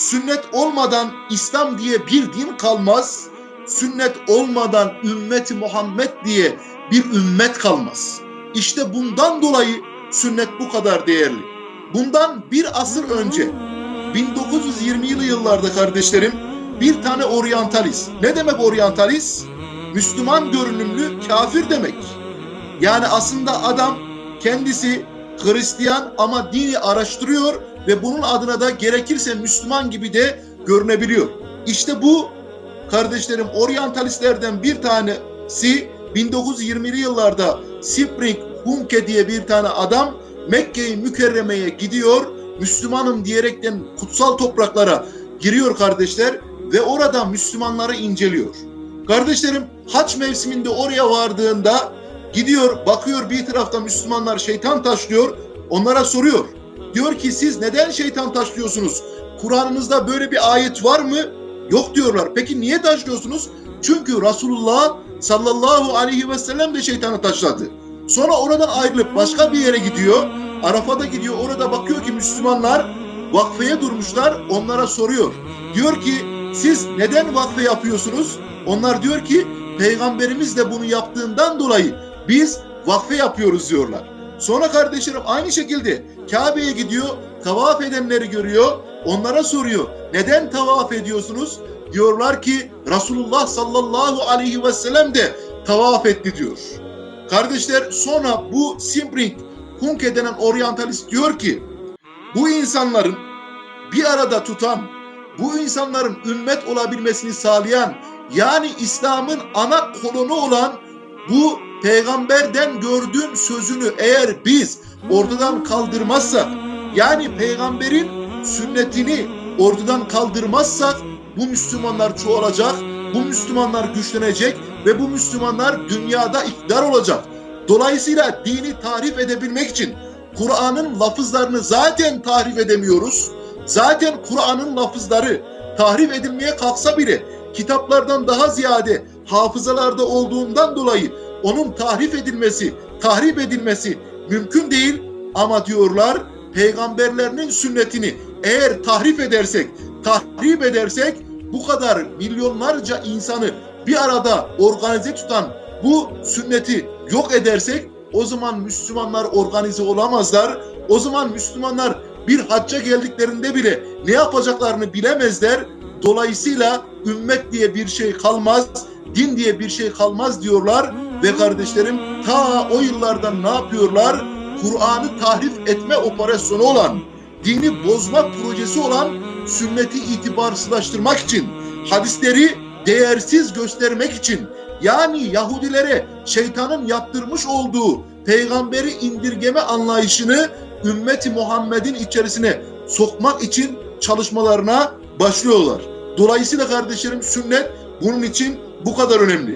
Sünnet olmadan İslam diye bir din kalmaz. Sünnet olmadan ümmeti Muhammed diye bir ümmet kalmaz. İşte bundan dolayı sünnet bu kadar değerli. Bundan bir asır önce 1920'li yıllarda kardeşlerim bir tane oryantalist. Ne demek oryantalist? Müslüman görünümlü kafir demek. Yani aslında adam kendisi Hristiyan ama dini araştırıyor ve bunun adına da gerekirse Müslüman gibi de görünebiliyor. İşte bu kardeşlerim oryantalistlerden bir tanesi 1920'li yıllarda Spring Hunke diye bir tane adam Mekke'yi Mükerreme'ye gidiyor. Müslümanım diyerekten kutsal topraklara giriyor kardeşler ve orada Müslümanları inceliyor. Kardeşlerim haç mevsiminde oraya vardığında gidiyor bakıyor bir tarafta Müslümanlar şeytan taşlıyor onlara soruyor. Diyor ki siz neden şeytan taşlıyorsunuz? Kur'an'ınızda böyle bir ayet var mı? Yok diyorlar. Peki niye taşlıyorsunuz? Çünkü Resulullah sallallahu aleyhi ve sellem de şeytanı taşladı. Sonra oradan ayrılıp başka bir yere gidiyor. Arafat'a gidiyor. Orada bakıyor ki Müslümanlar vakfeye durmuşlar. Onlara soruyor. Diyor ki siz neden vakfe yapıyorsunuz? Onlar diyor ki peygamberimiz de bunu yaptığından dolayı biz vakfe yapıyoruz diyorlar. Sonra kardeşlerim aynı şekilde Kabe'ye gidiyor, tavaf edenleri görüyor, onlara soruyor. Neden tavaf ediyorsunuz? Diyorlar ki Resulullah sallallahu aleyhi ve sellem de tavaf etti diyor. Kardeşler sonra bu Simpring Hunke denen oryantalist diyor ki bu insanların bir arada tutan, bu insanların ümmet olabilmesini sağlayan yani İslam'ın ana kolonu olan bu peygamberden gördüğüm sözünü eğer biz ortadan kaldırmazsak yani peygamberin sünnetini ortadan kaldırmazsak bu Müslümanlar çoğalacak, bu Müslümanlar güçlenecek ve bu Müslümanlar dünyada iktidar olacak. Dolayısıyla dini tarif edebilmek için Kur'an'ın lafızlarını zaten tarif edemiyoruz. Zaten Kur'an'ın lafızları tahrif edilmeye kalksa bile kitaplardan daha ziyade hafızalarda olduğundan dolayı onun tahrif edilmesi, tahrip edilmesi mümkün değil ama diyorlar peygamberlerinin sünnetini eğer tahrif edersek, tahrip edersek bu kadar milyonlarca insanı bir arada organize tutan bu sünneti yok edersek o zaman Müslümanlar organize olamazlar. O zaman Müslümanlar bir hacca geldiklerinde bile ne yapacaklarını bilemezler. Dolayısıyla ümmet diye bir şey kalmaz, din diye bir şey kalmaz diyorlar ve kardeşlerim ta o yıllardan ne yapıyorlar? Kur'an'ı tahrif etme operasyonu olan, dini bozma projesi olan sünneti itibarsızlaştırmak için, hadisleri değersiz göstermek için, yani Yahudilere şeytanın yaptırmış olduğu peygamberi indirgeme anlayışını ümmeti Muhammed'in içerisine sokmak için çalışmalarına başlıyorlar. Dolayısıyla kardeşlerim sünnet bunun için bu kadar önemli.